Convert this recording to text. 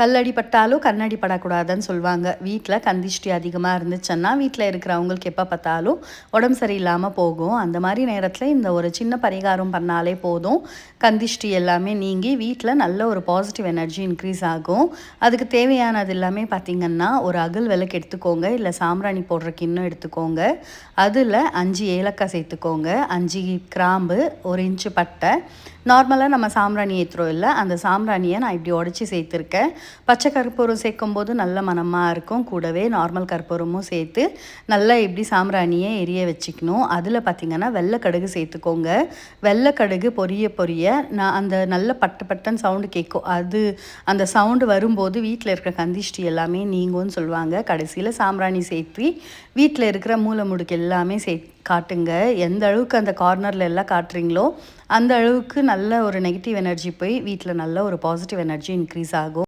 கல்லடி பட்டாலும் கண்ணடி படக்கூடாதுன்னு சொல்லுவாங்க வீட்டில் கந்திஷ்டி அதிகமாக இருந்துச்சுன்னா வீட்டில் இருக்கிறவங்களுக்கு எப்போ பார்த்தாலும் உடம்பு சரியில்லாமல் போகும். அந்த மாதிரி நேரத்தில் இந்த ஒரு சின்ன பரிகாரம் பண்ணாலே போதும். கந்திஷ்டி எல்லாமே நீங்கி வீட்டில் நல்ல ஒரு பாசிட்டிவ் எனர்ஜி இன்க்ரீஸ் ஆகும். அதுக்கு தேவையானது எல்லாமே பார்த்திங்கன்னா ஒரு அகல் விளக்கு எடுத்துக்கோங்க. இல்லை சாம்பிராணி போடுற கிண்ணம் எடுத்துக்கோங்க. அதில் அஞ்சு ஏலக்காய் சேர்த்துக்கோங்க. அஞ்சு கிராம்பு ஒரு இன்ச்சு பட்டை நார்மலாக நம்ம சாம்பிராணி ஏற்றுறோம் இல்லை அந்த சாம்பிராணியை நான் இப்படி உடச்சி சேர்த்துருக்கேன் பச்சை கற்பூரம் சேர்க்கும் போது நல்ல மனமாக இருக்கும் கூடவே நார்மல் கற்பூரமும் சேர்த்து நல்லா இப்படி சாம்பிராணியை எரிய வச்சுக்கணும் அதில் பார்த்திங்கன்னா வெள்ளைக்கடுகு சேர்த்துக்கோங்க வெள்ளைக்கடுகு பொரிய பொரிய நான் அந்த நல்ல பட்டு பட்டன் சவுண்டு கேட்கும் அது அந்த சவுண்டு வரும்போது வீட்டில் இருக்கிற கந்திஷ்டி எல்லாமே நீங்கும்னு சொல்லுவாங்க கடைசியில் சாம்பிராணி சேர்த்து வீட்டில் இருக்கிற மூளை முடுக்கு எல்லாமே சே காட்டுங்க எந்த அளவுக்கு அந்த கார்னரில் எல்லாம் காட்டுறீங்களோ அந்த அளவுக்கு நல்ல ஒரு நெகட்டிவ் எனர்ஜி போய் வீட்டில் நல்ல ஒரு பாசிட்டிவ் எனர்ஜி இன்க்ரீஸ் ஆகும்.